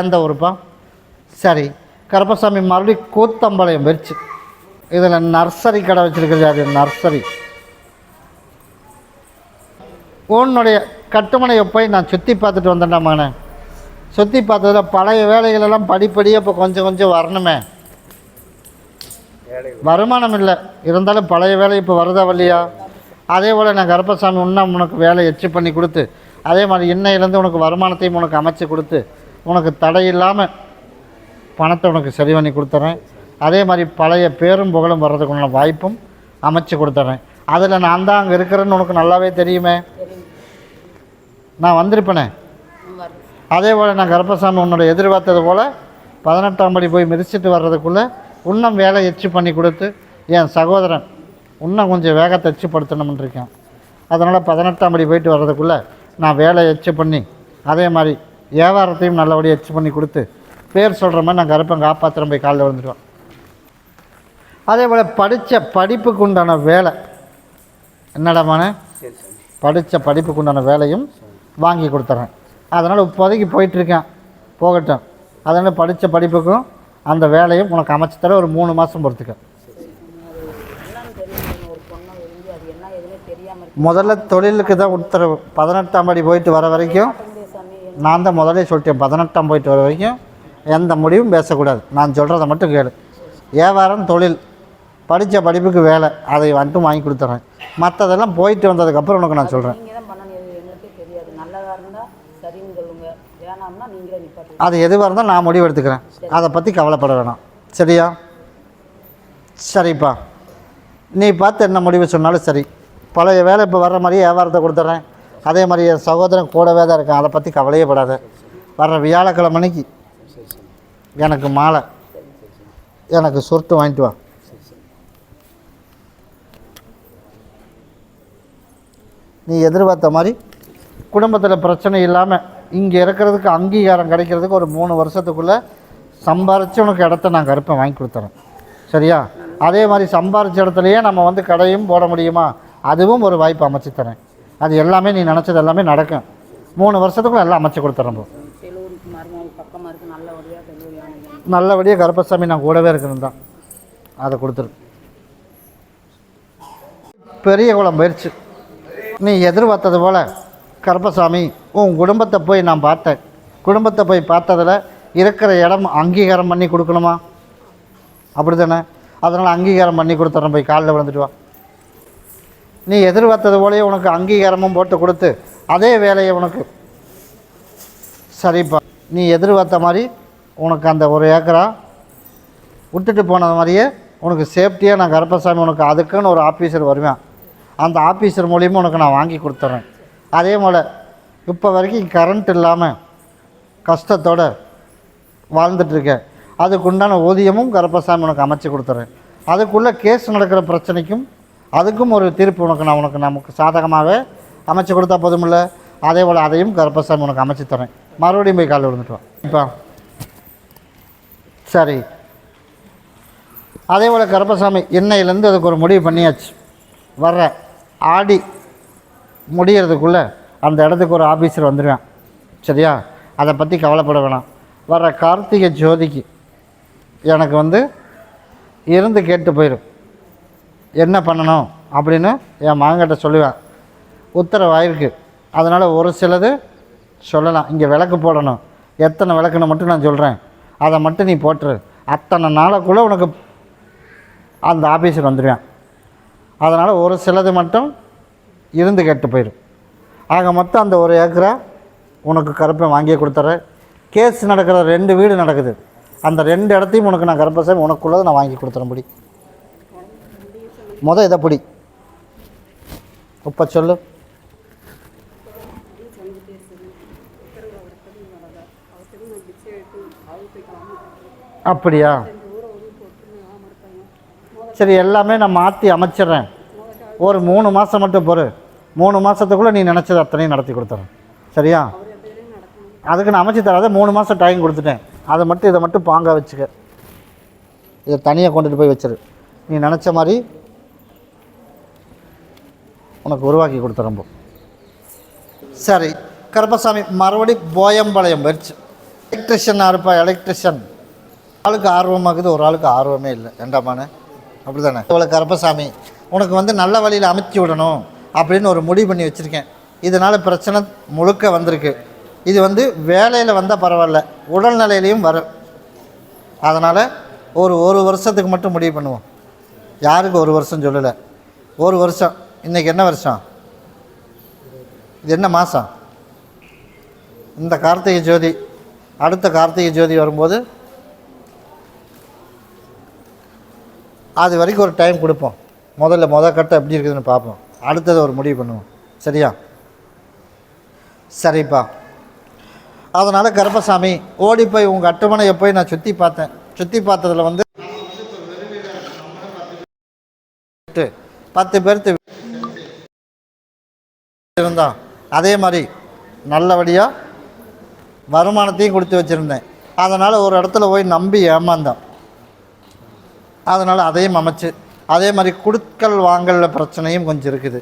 எந்த ஊருப்பா? சரி கருப்பசாமி மறுபடியும் கூத்தம்பாளையம் வெறிச்சு இதில் நர்சரி கடை வச்சுருக்கிறது அது நர்சரி. உன்னுடைய கட்டுமனையை போய் நான் சுற்றி பார்த்துட்டு வந்தேன்டா மகனே. சுற்றி பார்த்ததுல பழைய வேலைகளெல்லாம் படிப்படியாக இப்போ கொஞ்சம் கொஞ்சம் வரணுமே. வருமானம் இல்லை. இருந்தாலும் பழைய வேலை இப்போ வருதா வரலையா அதே போல் நான் கருப்பசாமி இன்னும் உனக்கு வேலை எச்சு பண்ணி கொடுத்து அதே மாதிரி இன்னையிலேருந்து உனக்கு வருமானத்தையும் உனக்கு அமைச்சு கொடுத்து உனக்கு தடை இல்லாமல் பணத்தை உனக்கு சரி பண்ணி கொடுத்துட்றேன் அதே மாதிரி பழைய பேரும் புகழும் வர்றதுக்குள்ள வாய்ப்பும் அமைச்சு கொடுத்துட்றேன் அதில் நான் தான் அங்கே இருக்கிறேன்னு உனக்கு நல்லாவே தெரியுமே? நான் வந்திருப்பேனே? அதே போல் நான் கருப்பசாமி உன்னோட எதிர்பார்த்தது போல் பதினெட்டாம் படி போய் மிதிச்சிட்டு வர்றதுக்குள்ளே இன்னும் வேலை எச்சு பண்ணி கொடுத்து என் சகோதரன் இன்னும் கொஞ்சம் வேகத்தை எச்சுப்படுத்தணும்னு இருக்கேன். அதனால் பதினெட்டாம் படி போயிட்டு வர்றதுக்குள்ளே நான் வேலை எச்சு பண்ணி அதே மாதிரி வியாபாரத்தையும் நல்லபடியாக எச்சு பண்ணி கொடுத்து பேர் சொல்கிற மாதிரி நான் கருப்பன் காப்பாத்திரம் போய் காலில் விழுந்துடுவேன் அதே போல் படித்த படிப்புக்கு உண்டான வேலை. என்னடாமான படித்த படிப்புக்கு உண்டான வேலையும் வாங்கி கொடுத்துட்றேன் அதனால் இப்போதைக்கு போயிட்டுருக்கேன். போகட்டும். அதனால் படித்த படிப்புக்கும் அந்த வேலையும் உனக்கு அமைச்சு தர ஒரு மூணு மாதம் பொறுத்துக்க. முதல்ல தொழிலுக்கு தான் உத்தரவு. பதினெட்டாம் படி போயிட்டு வர வரைக்கும் நான் தான் முதலே சொல்லிட்டேன் பதினெட்டாம் போயிட்டு வர வரைக்கும் எந்த முடிவும் பேசக்கூடாது. நான் சொல்கிறத மட்டும் கேளு. வியாபாரம் தொழில் படித்த படிப்புக்கு வேலை அதை வந்துட்டு வாங்கி கொடுத்துட்றேன் மற்றதெல்லாம் போயிட்டு வந்ததுக்கப்புறம் உனக்கு நான் சொல்கிறேன் அது எதுவாக இருந்தால் நான் முடிவு எடுத்துக்கிறேன். அதை பற்றி கவலைப்பட வேணாம். சரியா? சரிப்பா. நீ பார்த்து என்ன முடிவு சொன்னாலும் சரி. பழைய வேலை இப்போ வர்ற மாதிரியே வியாபாரத்தை கொடுத்துட்றேன் அதே மாதிரி என் சகோதரன் கூடவே தான் இருக்கான். அதை பற்றி கவலையே படாத. வர்ற வியாழக்கிழமைக்கு எனக்கு மாலை. எனக்கு சுருட்டு வாங்கிட்டு வா. நீ எதிர்பார்த்த மாதிரி குடும்பத்தில் பிரச்சனை இல்லாமல் இங்கே இருக்கிறதுக்கு அங்கீகாரம் கிடைக்கிறதுக்கு ஒரு மூணு வருஷத்துக்குள்ளே சம்பாரித்து உனக்கு இடத்த நான் கருப்பை வாங்கி கொடுத்துறேன். சரியா? அதே மாதிரி சம்பாரிச்ச இடத்துலையே நம்ம வந்து கடையும் போட முடியுமா? அதுவும் ஒரு வாய்ப்பு அமைச்சு தரேன். அது எல்லாமே நீ நினச்சது எல்லாமே நடக்கும். மூணு வருஷத்துக்குள்ள எல்லாம் அமைச்சு கொடுத்துறேன் bro. நல்லபடியாக கருப்பசாமி நான் கூடவே இருக்கணும் தான். அதை கொடுத்துரு. பெரிய குளம் போயிடுச்சு நீ எதிர்பார்த்தது போல் கருப்பசாமி உன் குடும்பத்தை போய் நான் பார்த்தேன். குடும்பத்தை போய் பார்த்ததில் இருக்கிற இடம் அங்கீகாரம் பண்ணி கொடுக்கணுமா? அப்படி தானே அதனால் அங்கீகாரம் பண்ணி கொடுத்துட்றேன் போய் காலில் விழுந்துட்டு வா. நீ எதிர்பார்த்தது போலயே உனக்கு அங்கீகாரமும் போட்டு கொடுத்து அதே வேலையை உனக்கு சரிப்பா. நீ எதிர்பார்த்த மாதிரி உனக்கு அந்த ஒரு ஏக்கரா விட்டுட்டு போனது மாதிரியே உனக்கு சேஃப்டியாக நான் கருப்பசாமி உனக்கு அதுக்குன்னு ஒரு ஆஃபீஸர் வருவேன். அந்த ஆஃபீஸர் மூலியமாக உனக்கு நான் வாங்கி கொடுத்துட்றேன் அதே போல் இப்போ வரைக்கும் கரண்ட் இல்லாமல் கஷ்டத்தோடு வாழ்ந்துட்டுருக்கேன் அதுக்குண்டான ஊதியமும் கருப்பசாமி உனக்கு அமைச்சு கொடுத்துட்றேன் அதுக்குள்ளே கேஸ் நடக்கிற பிரச்சனைக்கும் அதுக்கும் ஒரு தீர்ப்பு உனக்கு நான் உனக்கு நமக்கு சாதகமாகவே அமைச்சு கொடுத்தா போதுமில்ல. அதே போல் அதையும் கருப்பசாமி உனக்கு அமைச்சு தரேன். மறுபடியும் போய் காலையில் விழுந்துட்டு இப்போ. சரி. அதே போல் கருப்பசாமி இன்னையிலேருந்து அதுக்கு ஒரு முடிவு பண்ணியாச்சு. வர்ற ஆடி முடிகிறதுக்குள்ளே அந்த இடத்துக்கு ஒரு ஆஃபீஸர் வந்துடுவேன் சரியா? அதை பற்றி கவலைப்பட வேணாம். வர்ற கார்த்திகை ஜோதிக்கு எனக்கு வந்து இருந்து கேட்டு போயிடும் என்ன பண்ணணும் அப்படின்னு என் மகன்கிட்ட சொல்லுவேன். உத்தரவாயிருக்கு. அதனால் ஒரு சிலது சொல்லலாம். இங்கே விளக்கு போடணும். எத்தனை விளக்குன்னு மட்டும் நான் சொல்கிறேன் அதை மட்டும் நீ போட்டுரு. அத்தனை நாளைக்குள்ளே உனக்கு அந்த ஆஃபீஸுக்கு வந்துடுவேன் அதனால் ஒரு சிலது மட்டும் இருந்து கெட்டு போயிடும் ஆக மொத்தம் அந்த ஒரு ஏக்கரை உனக்கு கருப்பை வாங்கியே கொடுத்துட்றேன். கேஸ் நடக்கிற ரெண்டு வீடு நடக்குது. அந்த ரெண்டு இடத்தையும் உனக்கு நான் கருப்பை கருப்பசாமி உனக்குள்ளதை நான் வாங்கி கொடுத்துறேன் முடி மொதல் இதை பிடி. உப்ப சொல்லு. அப்படியா? சரி எல்லாமே நான் மாற்றி அமைச்சிடுறேன். ஒரு மூணு மாதம் மட்டும் பொறு. மூணு மாதத்துக்குள்ளே நீ நினச்சது அத்தனையும் நடத்தி கொடுத்துறேன். சரியா? அதுக்கு நான் அமைச்சு தராத மூணு மாதம் டைம் கொடுத்துட்டேன். அதை மட்டும் இதை மட்டும் பாங்க வச்சுக்க. இதை தனியாக கொண்டுட்டு போய் வச்சிரு. நீ நினச்ச மாதிரி உனக்கு உருவாக்கி கொடுத்துறேன் சரி கருப்பசாமி மறுபடி போயம்பாளையம் போயிடுச்சு. எலக்ட்ரிஷியன் இருப்பா எலக்ட்ரிஷியன் ஆளுக்கு ஆர்வமாகுது ஒரு ஆளுக்கு ஆர்வமே இல்லை. ஏண்டாமானே அப்படி தானே இவ்வளோ கருப்பசாமி உனக்கு வந்து நல்ல வழியில் அமைச்சு விடணும் அப்படின்னு ஒரு முடிவு பண்ணி வச்சுருக்கேன். இதனால் பிரச்சனை முழுக்க வந்திருக்கு. இது வந்து வேலையில் வந்தால் பரவாயில்ல உடல்நிலையிலையும் வரும் அதனால் ஒரு ஒரு வருஷத்துக்கு மட்டும் முடிவு பண்ணுவோம். யாருக்கு ஒரு வருஷம் சொல்லலை? ஒரு வருஷம். இன்றைக்கி என்ன வருஷம்? இது என்ன மாதம் இந்த கார்த்திகை ஜோதி அடுத்த கார்த்திகை ஜோதி வரும்போது அது வரைக்கும் ஒரு டைம் கொடுப்போம். முதல்ல முத கட்டம் எப்படி இருக்குதுன்னு பார்ப்போம். அடுத்தது ஒரு முடிவு பண்ணுவோம். சரியா? சரிப்பா. அதனால் கருப்பசாமி ஓடி போய் உங்கள் அட்டமனையை போய் நான் சுற்றி பார்த்தேன். சுற்றி பார்த்ததில் வந்து பத்து பேர்த்து இருந்தான் அதே மாதிரி நல்லபடியாக வருமானத்தையும் கொடுத்து வச்சுருந்தேன். அதனால் ஒரு இடத்துல போய் நம்பி ஏமாந்தான். அதனால் அதையும் அமைச்சு. அதே மாதிரி குடுக்கல் வாங்கல பிரச்சனையும் கொஞ்சம் இருக்குது.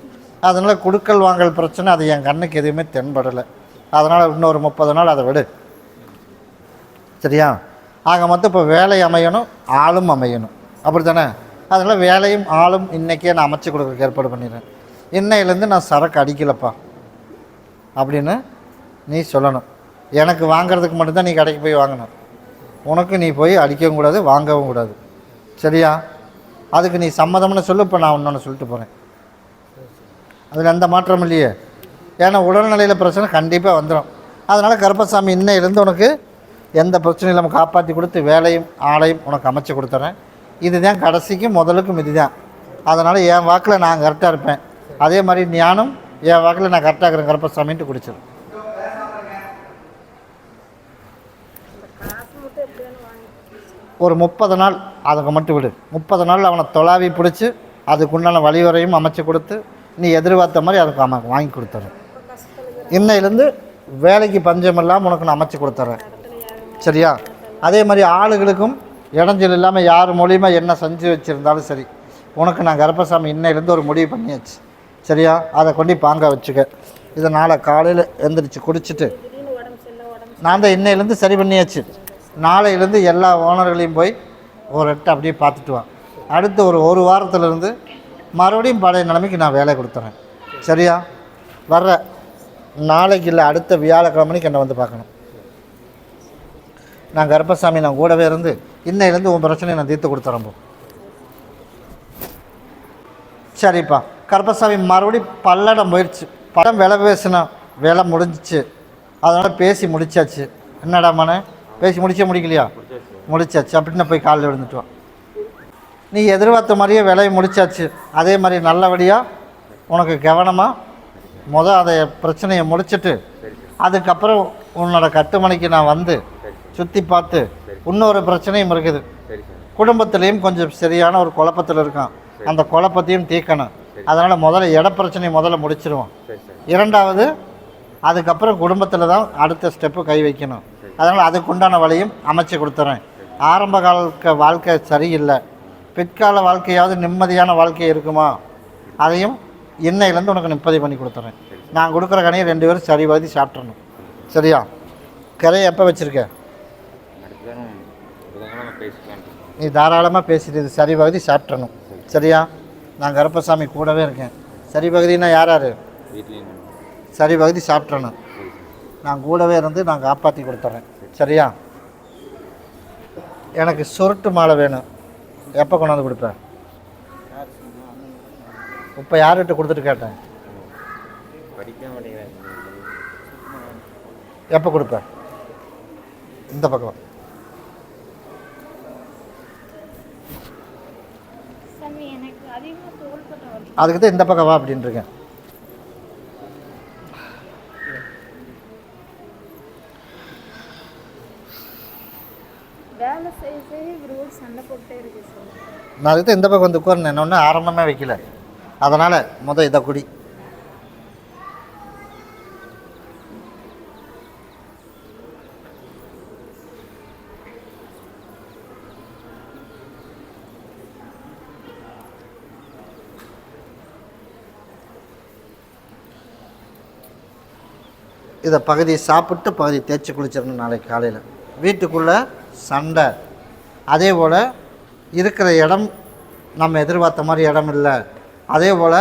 அதனால் குடுக்கல் வாங்கல் பிரச்சனை அது என் கண்ணுக்கு எதுவுமே தென்படலை. அதனால் இன்னொரு முப்பது நாள் அதை விடு. சரியா? ஆக மொத்தம் இப்போ வேலை அமையணும் ஆளும் அமையணும். அப்படி தானே அதனால் வேலையும் ஆளும் இன்றைக்கே நான் அமைச்சு கொடுக்குறதுக்கு ஏற்பாடு பண்ணிடுறேன். இன்னையிலேருந்து நான் சரக்கு அடிக்கலப்பா. அப்படின்னு நீ சொல்லணும். எனக்கு வாங்குறதுக்கு மட்டும்தான் நீ கடைக்கு போய் வாங்கணும். உனக்கு நீ போய் அடிக்கவும் கூடாது வாங்கவும் கூடாது. சரியா? அதுக்கு நீ சம்மதம்னு சொல்லு இப்போ நான் இன்னொன்று சொல்லிட்டு போகிறேன் அதில் எந்த மாற்றம் இல்லையே. ஏன்னா உடல்நிலையில் பிரச்சனை கண்டிப்பாக வந்துடும் அதனால் கருப்பசாமி இன்னையிலேருந்து உனக்கு எந்த பிரச்சனையும் இல்லாமல் காப்பாற்றி கொடுத்து வேலையும் ஆளையும் உனக்கு அமைச்சு கொடுத்துறேன். இதுதான் கடைசிக்கும் முதலுக்கும் இதுதான். அதனால் என் வாக்கில் நான் கரெக்டாக இருப்பேன். அதே மாதிரி ஞானம் என் வாக்கில் நான் கரெக்டாக இருக்கிறேன் கருப்பசாமின்ட்டு குடிச்சிடும் ஒரு முப்பது நாள் அதுக்கு மட்டும் விடு. முப்பது நாள் அவனை தொலாவி பிடிச்சி அதுக்குண்டான வழிவரையும் அமைச்சு கொடுத்து நீ எதிர்பார்த்த மாதிரி அதுக்கு அவன் வாங்கி கொடுத்துறேன். இன்னையிலேருந்து வேலைக்கு பஞ்சம் இல்லாமல் உனக்கு நான் அமைச்சு கொடுத்துட்றேன் சரியா? அதே மாதிரி ஆளுகளுக்கும் இடைஞ்சல் இல்லாமல் யார் மூலியமாக என்ன செஞ்சு வச்சுருந்தாலும் சரி உனக்கு நான் கருப்பசாமி இன்னையிலேருந்து ஒரு முடிவு பண்ணியாச்சு. சரியா? அதை கொண்டு பாங்க வச்சுக்க. இதை நாளை காலையில் எழுந்திரிச்சு குடிச்சிட்டு நான் தான் இன்னையிலேருந்து சரி பண்ணியாச்சு. நாளையிலேருந்து எல்லா ஓனர்களையும் போய் ஒரு எட்டு அப்படியே பார்த்துட்டு வா. அடுத்து ஒரு ஒரு வாரத்துலேருந்து மறுபடியும் பழைய நிலைமைக்கு நான் வேலை கொடுத்துறேன். சரியா? வர்ற நாளைக்கு இல்லை அடுத்த வியாழக்கிழமைக்கு என்னை வந்து பார்க்கணும். நான் கர்ப்பசாமி நான் கூடவே இருந்து இன்னையிலேருந்து உன் பிரச்சனையை நான் தீர்த்து கொடுத்துறேன் போ. சரிப்பா. கருப்பசாமி மறுபடியும் பல்லட போயிடுச்சு படம் விலை பேசினோம் விலை முடிஞ்சிச்சு. அதனால் பேசி முடிச்சாச்சு. என்னடா மனே? பேசி முடிச்ச முடிக்கலையா? முடிச்சாச்சு. அப்படின்னு போய் காலில் விழுந்துட்டோம் நீ எதிர்பார்த்த மாதிரியே விலையை முடிச்சாச்சு. அதே மாதிரி நல்லபடியாக உனக்கு கவனமாக முத அதை பிரச்சனையை முடிச்சுட்டு அதுக்கப்புறம் உன்னோட கட்டுமணிக்கு நான் வந்து சுற்றி பார்த்து இன்னொரு பிரச்சனையும் இருக்குது. குடும்பத்துலேயும் கொஞ்சம் சரியான ஒரு குழப்பத்தில் இருக்கான். அந்த குழப்பத்தையும் தீர்க்கணும். அதனால் முதல்ல இட பிரச்சனையை முதல்ல முடிச்சிருவோம். இரண்டாவது அதுக்கப்புறம் குடும்பத்தில் தான் அடுத்த ஸ்டெப்பு கை வைக்கணும். அதனால் அதுக்குண்டான வழியும் அமைச்சு கொடுத்துறேன். ஆரம்ப கால வாழ்க்கை சரியில்லை. பிற்கால வாழ்க்கையாவது நிம்மதியான வாழ்க்கை இருக்குமா? அதையும் இன்னையிலேருந்து உனக்கு நிம்மதி பண்ணி கொடுத்துறேன். நான் கொடுக்குற கனியை ரெண்டு பேரும் சரி பகுதி சாப்பிட்றணும் சரியா? கரையை எப்போ வச்சுருக்க? நீ தாராளமாக பேசிட்டு இது சரி பகுதி சாப்பிட்றணும் சரியா? நான் கருப்பசாமி கூடவே இருக்கேன். சரி பகுதினா யார் யார்? சரி பகுதி சாப்பிட்றணும். நான் கூடவே இருந்து நான் காப்பாற்றி கொடுத்துட்றேன். சரியா? எனக்கு சுருட்டு மாலை வேணும். எப்போ கொண்டாந்து கொடுப்பேன் இப்போ யார்கிட்ட கொடுத்துட்டு கேட்டேன்? எப்போ கொடுப்பேன் இந்த பக்கம் சாமி எனக்கு அதிகமாக தோள்பட்டை வலி அதுக்கு தான் இந்த பக்கம் வா சார். நான் அதுக்கு தான் இந்த பக்கம் வந்து உட்கார்ந்தேன். ஒன்றும் ஆரம்பமே வைக்கல. அதனால் முத இதை குடி. இதை பகுதியை சாப்பிட்டு பகுதி தேய்ச்சி குளிச்சிடணும் நாளைக்கு காலையில். வீட்டுக்குள்ளே சண்டை. அதே போல் இருக்கிற இடம் நம்ம எதிர்பார்த்த மாதிரி இடம் இல்லை. அதே போல்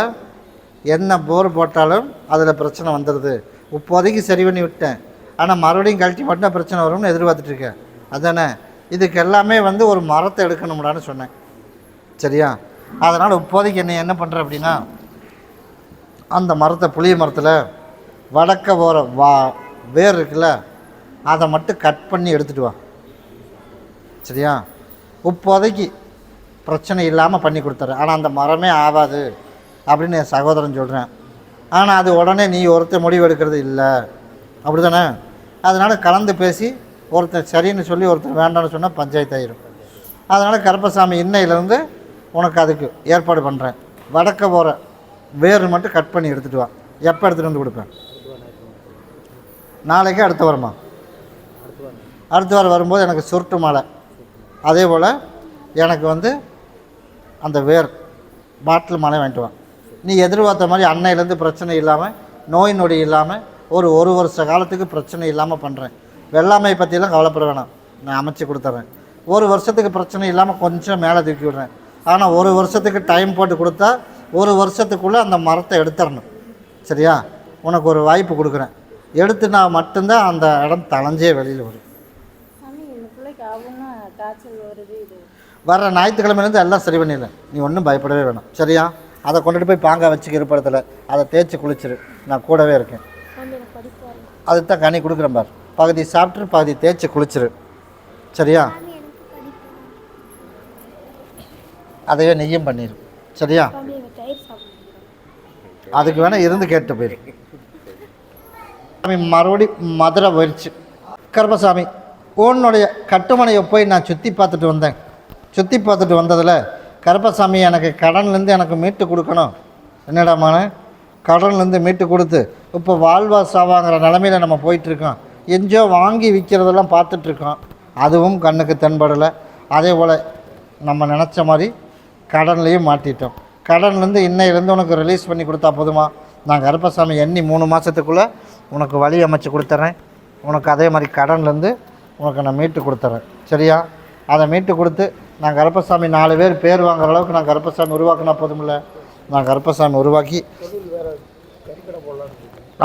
என்ன போர் போட்டாலும் அதில் பிரச்சனை வந்துடுது இப்போதைக்கு சரி பண்ணி விட்டேன். ஆனால் மறுபடியும் கழட்டி மட்டும் பிரச்சனை வரும்னு எதிர்பார்த்துட்ருக்கேன் அதானே? இதுக்கு எல்லாமே வந்து ஒரு மரத்தை எடுக்கணும்டான்னு சொன்னேன். சரியா? அதனால் இப்போதைக்கு என்ன என்ன பண்ணுறேன் அப்படின்னா அந்த மரத்தை புளிய மரத்தில் வடக்க போகிற வா வேர் இருக்குல்ல அதை மட்டும் கட் பண்ணி எடுத்துகிட்டு வா. சரியா? இப்போதைக்கு பிரச்சனை இல்லாமல் பண்ணி கொடுத்தாரு ஆனால் அந்த மரமே ஆகாது அப்படின்னு என் சகோதரன் சொல்கிறேன் ஆனால் அது உடனே நீ ஒருத்தர் முடிவு எடுக்கிறது இல்லை. அப்படி தானே அதனால் கலந்து பேசி ஒருத்தர் சரின்னு சொல்லி ஒருத்தர் வேண்டாம்னு சொன்னால் பஞ்சாயத்து ஆயிரும். அதனால் கருப்பசாமி இன்னையிலேருந்து உனக்கு அதுக்கு ஏற்பாடு பண்ணுறேன் வடக்க போகிற வேர் மட்டும் கட் பண்ணி எடுத்துகிட்டு வா. எப்போ எடுத்துகிட்டு வந்து கொடுப்பேன்? நாளைக்கு அடுத்த வாரமா? அடுத்த வாரம் வரும்போது எனக்கு சுருட்டு மழை அதே போல் எனக்கு வந்து அந்த வேர் பாட்டில் மழை வாங்கிட்டு வா நீ எதிர்பார்த்த மாதிரி அன்னையிலேருந்து பிரச்சனை இல்லாமல் நோய் நொடி இல்லாமல் ஒரு ஒரு வருஷ காலத்துக்கு பிரச்சனை இல்லாமல் பண்ணுறேன் வெள்ளாமை பற்றிலாம் கவலைப்பட வேணாம். நான் அமைச்சு கொடுத்துட்றேன் ஒரு வருஷத்துக்கு பிரச்சனை இல்லாமல் கொஞ்சம் மேலே தூக்கி விடுறேன். ஆனால் ஒரு வருஷத்துக்கு டைம் போட்டு கொடுத்தா ஒரு வருஷத்துக்குள்ளே அந்த மரத்தை எடுத்துடணும். சரியா? உனக்கு ஒரு வாய்ப்பு கொடுக்குறேன். எடுத்துனா மட்டும்தான் அந்த இடம் தளைஞ்சே வெளியில் வரும். வர்ற ஞாயிற்றுக்கிழமையிலேருந்து எல்லாம் சரி பண்ணிடலாம் நீ ஒன்றும் பயப்படவே வேணாம். சரியா? அதை கொண்டுட்டு போய் பாங்கா வச்சுக்க இருப்படத்தில். அதை தேய்ச்சி குளிச்சிரு. நான் கூடவே இருக்கேன். சாமி எனக்கு படிப்பு வரல அதுக்கு தான் கனி கொடுக்குறேன் பார். பகுதி சாப்பிட்டு பகுதி தேய்ச்சி குளிச்சிரு. சரியா? அதையே நெய்யும் பண்ணிடு சரியா? அதுக்கு வேணால் இருந்து கேட்டு போயிரு. சாமி மறுபடி மதுரை போயிடுச்சு கருப்பசாமி உன்னுடைய கட்டுமனையை போய் நான் சுற்றி பார்த்துட்டு வந்தேன். சுற்றி பார்த்துட்டு வந்ததில் கருப்பசாமி எனக்கு கடன்லேருந்து எனக்கு மீட்டு கொடுக்கணும். என்னடாமான கடன்லேருந்து மீட்டு கொடுத்து இப்போ வாழ்வா சாவாங்கிற நிலமையில நம்ம போயிட்டுருக்கோம். எங்கேயோ வாங்கி விற்கிறதெல்லாம் பார்த்துட்ருக்கோம் அதுவும் கண்ணுக்கு தென்படலை. அதே போல் நம்ம நினச்ச மாதிரி கடன்லேயும் மாட்டிட்டோம். கடன்லேருந்து இன்னையிலேருந்து உனக்கு ரிலீஸ் பண்ணி கொடுத்தா போதுமா? நான் கருப்பசாமி எண்ணி மூணு மாதத்துக்குள்ளே உனக்கு வழி அமைச்சு கொடுத்துட்றேன் உனக்கு அதே மாதிரி கடன்லேருந்து உனக்கு நான் மீட்டு கொடுத்துட்றேன் சரியா? அதை மீட்டு கொடுத்து நான் கருப்பசாமி நாலு பேர் பேர் வாங்குற அளவுக்கு நான் கருப்பசாமி உருவாக்கினா போதுமில்ல. நான் கருப்பசாமி உருவாக்கி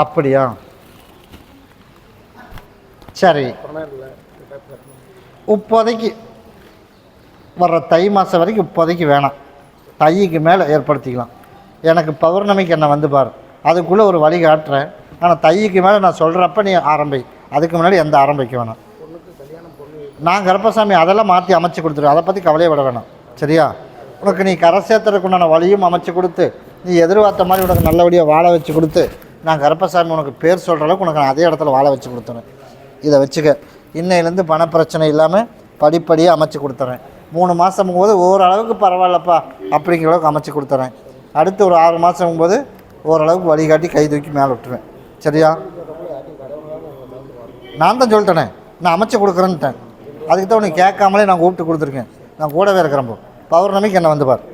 அப்படியா? சரி. இப்போதைக்கு வர்ற தை மாதம் வரைக்கும் இப்போதைக்கு வேணாம். தைக்கு மேலே ஏற்படுத்திக்கலாம். எனக்கு பௌர்ணமிக்கு என்ன வந்து பாரு. அதுக்குள்ளே ஒரு வழி காட்டுறேன். ஆனால் தைக்கு மேலே நான் சொல்கிறப்ப நீ ஆரம்பி. அதுக்கு முன்னாடி எந்த ஆரம்பிக்க வேணாம். நான் கருப்பசாமி அதெல்லாம் மாற்றி அமைச்சு கொடுத்துருவேன் அதை பற்றி கவலையே விட வேணாம். சரியா? உனக்கு நீ கரை சேர்த்துறதுக்கு உண்டான வழியும் அமைச்சு கொடுத்து நீ எதிர்பார்த்த மாதிரி உனக்கு நல்லபடியாக வாழ வச்சு கொடுத்து நான் கருப்பசாமி உனக்கு பேர் சொல்கிற அளவுக்கு உனக்கு நான் அதே இடத்துல வாழ வச்சு கொடுத்துறேன். இதை வச்சுக்க. இன்னையிலேருந்து பண பிரச்சனை இல்லாமல் படிப்படியாக அமைச்சு கொடுத்துறேன். மூணு மாதம் போது ஓரளவுக்கு பரவாயில்லப்பா அப்படிங்கிற அளவுக்கு அமைச்சு கொடுத்துறேன். அடுத்து ஒரு ஆறு மாதம் போது ஓரளவுக்கு வழிகாட்டி கை தூக்கி மேலே விட்டுருவேன். சரியா? நான் தான் சொல்லிட்டேனே. நான் அமைச்சு கொடுக்குறேன்ட்டேன். அதுக்கு தான் உனக்கு கேட்காமலே நான் கூப்பிட்டு கொடுத்துருக்கேன். நான் கூடவே இருக்கிறேன் பௌர்ணமிக்கு என்ன வந்து பார்.